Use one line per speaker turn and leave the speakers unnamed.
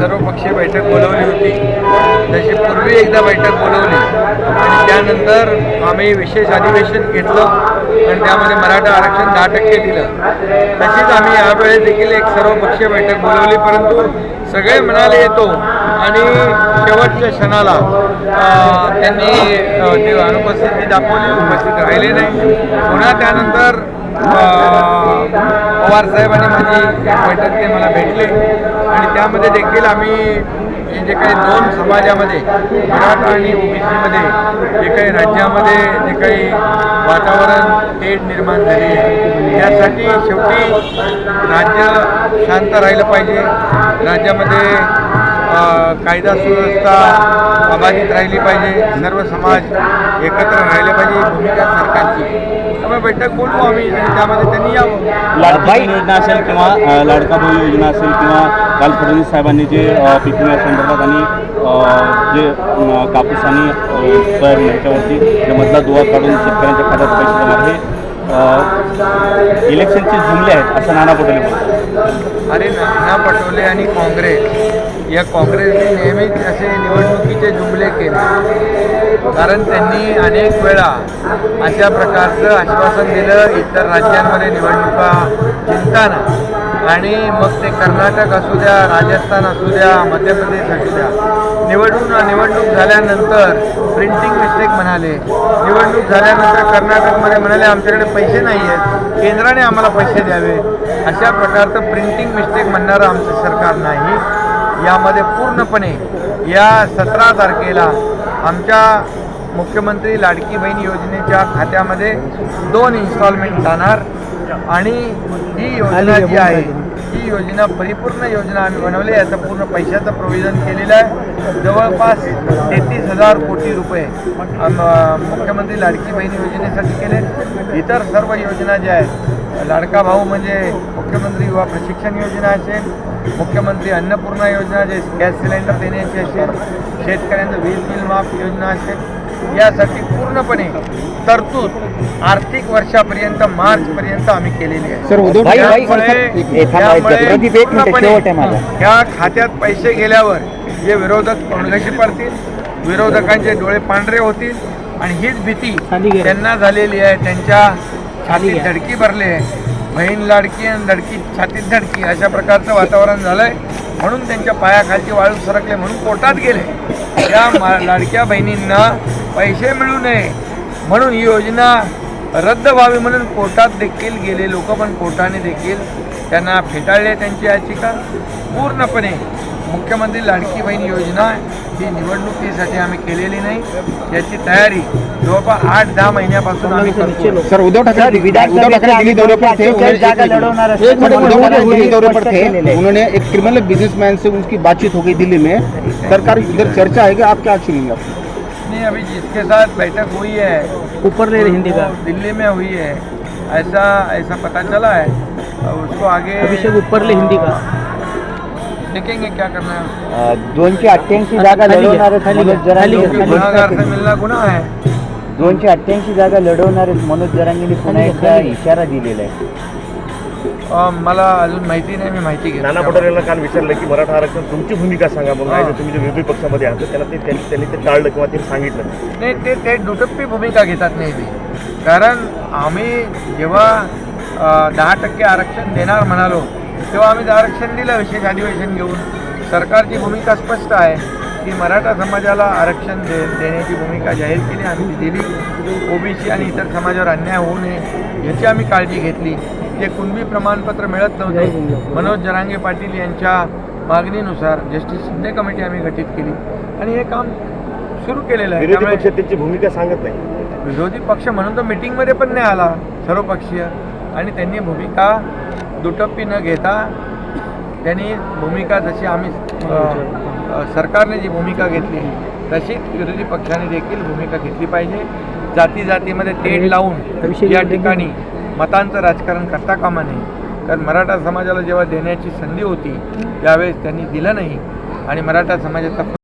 सर्वपक्षीय बैठक बोलवली होती. त्याची पूर्वी एकदा बैठक बोलवली. आणि त्यानंतर आम्ही विशेष अधिवेशन घेतलं आणि त्यामध्ये मराठा आरक्षण दहा टक्के दिलं. तशीच आम्ही यावेळेस देखील एक सर्वपक्षीय बैठक बोलवली. परंतु सगळे म्हणाले येतो. आणि शेवटच्या क्षणाला त्यांनी ते अनुपस्थिती दाखवली. उपस्थित राहिले नाही. पुन्हा त्यानंतर पवार साहेब आणि माझी बैठक ते मला भेटले. आणि त्यामध्ये देखील आम्ही जे काही दोन समाजामध्ये मराठा आणि ओबीसीमध्ये जे काही राज्यामध्ये जे काही वातावरण तेढ निर्माण झाली आहे. यासाठी शेवटी राज्य शांत राहिलं पाहिजे. राज्यामध्ये कायदा सुव्यवस्था अबाधित राहिली पाहिजे. सर्व समाज एकत्र राहिले पाहिजे. ही भूमिका सरकारची. त्यामुळे बैठक बोलू आम्ही त्यामध्ये त्यांनी यावं.
लाडकी योजना असेल किंवा लाडका भाऊ योजना असेल किंवा काल फडणवीस साहेबांनी जे अ, पीक विम्यासंदर्भात आणि जे कापूस आणि सोयाबीन ह्याच्यावरती जे मधला दुवा काढून शेतकऱ्यांच्या खात्यात पैसे जमा हे इलेक्शनचे जुमले आहेत असं नाना पटोले बोलतात
अरे नाना पटोले आणि काँग्रेस. या काँग्रेसने नेहमीच असे निवडणुकीचे जुमले केले. कारण त्यांनी अनेक वेळा अशा प्रकारचं आश्वासन दिलं इतर राज्यांमध्ये निवडणुका जिंकताना. आणि मग ते कर्नाटक असू द्या राजस्थान असू द्या मध्य प्रदेश असू द्या निवडून निवडणूक झाल्यानंतर प्रिंटिंग मिस्टेक म्हणाले. निवडणूक झाल्यानंतर कर्नाटकमध्ये म्हणाले आमच्याकडे पैसे नाही आहेत केंद्राने आम्हाला पैसे द्यावे. अशा प्रकारचं प्रिंटिंग मिस्टेक म्हणणारं आमचं सरकार नाही. यामध्ये पूर्णपणे या सतरा तारखेला आमच्या मुख्यमंत्री लाडकी बहीण योजनेच्या खात्यामध्ये दोन इन्स्टॉलमेंट जाणार. आणि ही योजना जी आहे ही योजना परिपूर्ण योजना आम्ही बनवली आहे. याचं पूर्ण पैशाचं प्रोव्हिजन केलेलं आहे. जवळपास तेहतीस हजार कोटी रुपये मुख्यमंत्री लाडकी बहीण योजनेसाठी केले. इतर सर्व योजना ज्या आहेत लाडका भाऊ म्हणजे मुख्यमंत्री युवा प्रशिक्षण योजना असेल मुख्यमंत्री अन्नपूर्णा योजना जे गॅस सिलेंडर देण्याची असेल शेतकऱ्यांचं वीज बिल माफ योजना असेल यासाठी पूर्णपणे तरतूद आर्थिक वर्षापर्यंत मार्चपर्यंत आम्ही केलेली आहे. ह्या खात्यात पैसे गेल्यावर जे विरोधक तोंडघशी पडतील विरोधकांचे डोळे पांढरे होतील आणि हीच भीती त्यांना झालेली आहे. त्यांच्या छातीत धडकी भरली आहे. बहीण लाडकी आणि धडकी छातीत धडकी अशा प्रकारचं वातावरण झालंय. म्हणून त्यांच्या पायाखालची वाळू सरकले म्हणून कोर्टात गेले. त्या मा- लाडक्या बहिणींना पैसे मिळू नये म्हणून ही योजना रद्द व्हावी म्हणून कोर्टात देखील गेले. लोक पण कोर्टाने देखील त्यांना फेटाळले त्यांची याचिका. पूर्णपणे मुख्यमंत्री लाडकी बहीण योजना ही निवडणुकीसाठी आम्ही केलेली नाही. याची तयारी जवळपास आठ दहा महिन्यापासून आम्ही करतो
सर उद्धव ठाकरे उद्धव ठाकरे दिल्ली दौरे पर थे. उन्होंने-
जागा लढवणार असं
एक उद्धव ठाकरे दिल्ली दौरे पर थे. उन्होंने एक क्रिमिनल बिजनेसमैन से उनकी बातचीत हो गई दिल्ली में. सरकार इधर चर्चा है कि आप क्या एक्शन लेंगे
नहीं अभी जिसके साथ बैठक हुई है
ऊपर ले हिंदी का।
दिल्ली में हुई है। ऐसा ऐसा पता चला है। और उसको आगे
अभिषेक उपरले हिंदी का।
देखेंगे क्या करना है
दोनशे अठ्ठ्याऐंशी जागा लढवणार मनोज जरांगे
गुनाहगार से मिलना गुनाह है।
दोनशे अठ्ठ्याऐंशी जागा लढवणार मनोज जरांगेंनी पुन्हा एकदा इशारा दिलेला आहे.
मला अजून माहिती नाही मी माहिती घेतो
नाना पटोलेंना काल विचारलं की मराठा आरक्षण तुमची भूमिका सांगा म्हणून. नाही तुम्ही जे विरोधी पक्षामध्ये आहात त्यांना ते त्यांनी ते टाळलं किंवा ते सांगितलं नाही.
नाही ते ते दुटप्पी भूमिका घेतात नेहमी. कारण आम्ही जेव्हा दहा टक्के आरक्षण देणार म्हणालो तेव्हा आम्ही आरक्षण दिलं विशेष अधिवेशन घेऊन. सरकारची भूमिका स्पष्ट आहे की मराठा समाजाला आरक्षण दे देण्याची भूमिका जाहीर केली आम्ही दिली. ओबीसी आणि इतर समाजावर अन्याय होऊ नये याची आम्ही काळजी घेतली. जे कुणबी प्रमाणपत्र मिळत नव्हते. मनोज जरांगे पाटील यांच्या मागणीनुसार जस्टिस शिंदे कमिटी आम्ही गठीत केली. आणि हे काम सुरू केलेलं आहे. त्यामुळे
भूमिका सांगत नाही.
विरोधी पक्ष म्हणून तो मिटिंगमध्ये पण नाही आला सर्वपक्षीय. आणि त्यांनी भूमिका दुटप्पी न घेता त्यांनी भूमिका जशी आम्ही सरकारने जी भूमिका घेतली तशीच विरोधी पक्षाने देखील भूमिका घेतली पाहिजे. जाती जातीमध्ये तेढ लावून या ठिकाणी मतांचं राजकारण करता कामा नये. कारण मराठा समाजाला जेव्हा देण्याची संधी होती त्यावेळेस त्यांनी दिलं नाही. आणि मराठा समाजाचा